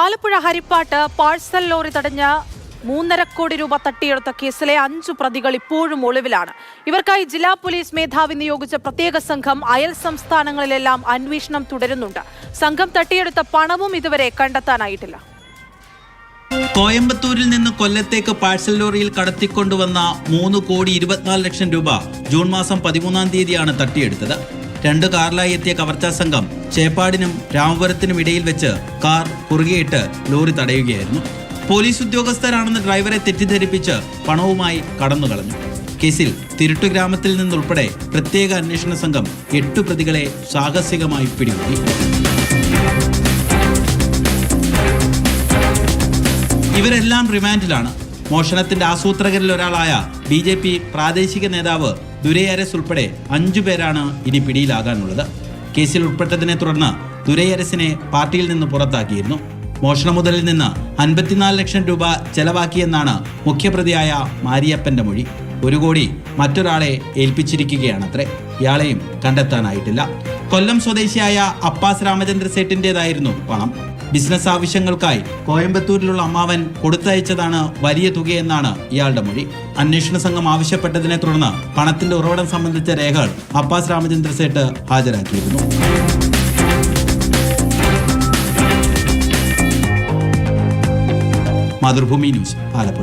Alappuzha ഹരിപ്പാട്ട് parcel lorry തടഞ്ഞ മൂന്നര കോടി രൂപ തട്ടിയെടുത്ത കേസിലെ അഞ്ചു പ്രതികൾ ഇപ്പോഴും ഒളിവിലാണ്. ഇവർക്കായി ജില്ലാ പോലീസ് മേധാവി നിയോഗിച്ച പ്രത്യേക സംഘം അയൽ സംസ്ഥാനങ്ങളിലെല്ലാം അന്വേഷണം തുടരുന്നുണ്ട്. സംഘം തട്ടിയെടുത്ത പണവും ഇതുവരെ കണ്ടെത്താനായിട്ടില്ല. കോയമ്പത്തൂരിൽ നിന്ന് കൊല്ലത്തേക്ക് പാഴ്സൽ ലോറിയിൽ കടത്തിക്കൊണ്ടുവന്ന മൂന്ന് കോടി ഇരുപത്തിനാല് ലക്ഷം രൂപ ജൂൺ മാസം പതിമൂന്നാം തീയതിയാണ് തട്ടിയെടുത്തത്. രണ്ട് കാറിലായി എത്തിയ കവർച്ചാ സംഘം ചേപ്പാടിനും രാമപുരത്തിനും ഇടയിൽ വെച്ച് കാർ കുറുകെയിട്ട് ലോറി തടയുകയായിരുന്നു. പോലീസ് ഉദ്യോഗസ്ഥരാണെന്ന് ഡ്രൈവറെ തെറ്റിദ്ധരിപ്പിച്ച് പണവുമായി കടന്നു കളഞ്ഞു. കേസിൽ തിരുട്ടു ഗ്രാമത്തിൽ നിന്നുൾപ്പെടെ പ്രത്യേക അന്വേഷണ സംഘം എട്ടു പ്രതികളെ സാഹസികമായി പിടികൂടി. ഇവരെല്ലാം റിമാൻഡിലാണ്. മോഷണത്തിന്റെ ആസൂത്രകരിൽ ഒരാളായ ബി ജെ പി പ്രാദേശിക നേതാവ് ദുരൈയരസ് ഉൾപ്പെടെ അഞ്ചു പേരാണ് ഇനി പിടിയിലാകാനുള്ളത്. കേസിൽ ഉൾപ്പെട്ടതിനെ തുടർന്ന് ദുരൈയരസിനെ പാർട്ടിയിൽ നിന്ന് പുറത്താക്കിയിരുന്നു. മോഷണ മുതലിൽ നിന്ന് അൻപത്തിനാല് ലക്ഷം രൂപ ചെലവാക്കിയെന്നാണ് മുഖ്യപ്രതിയായ മാരിയപ്പന്റെ മൊഴി. ഒരു കോടി മറ്റൊരാളെ ഏൽപ്പിച്ചിരിക്കുകയാണത്രേ. ഇയാളെയും കണ്ടെത്താനായിട്ടില്ല. കൊല്ലം സ്വദേശിയായ അപ്പാസ് രാമചന്ദ്ര സേട്ടിന്റെതായിരുന്നു പണം. ബിസിനസ് ആവശ്യങ്ങൾക്കായി കോയമ്പത്തൂരിലുള്ള അമ്മാവൻ കൊടുത്തയച്ചതാണ് വലിയ തുകയെന്നാണ് ഇയാളുടെ മൊഴി. അന്വേഷണ സംഘം ആവശ്യപ്പെട്ടതിനെ തുടർന്ന് പണത്തിന്റെ ഉറവിടം സംബന്ധിച്ച രേഖകൾ അപ്പാസ് രാമചന്ദ്ര സേട്ട് ഹാജരാക്കിയിരുന്നു. മാതൃഭൂമി ന്യൂസ് ആലപ്പുഴ.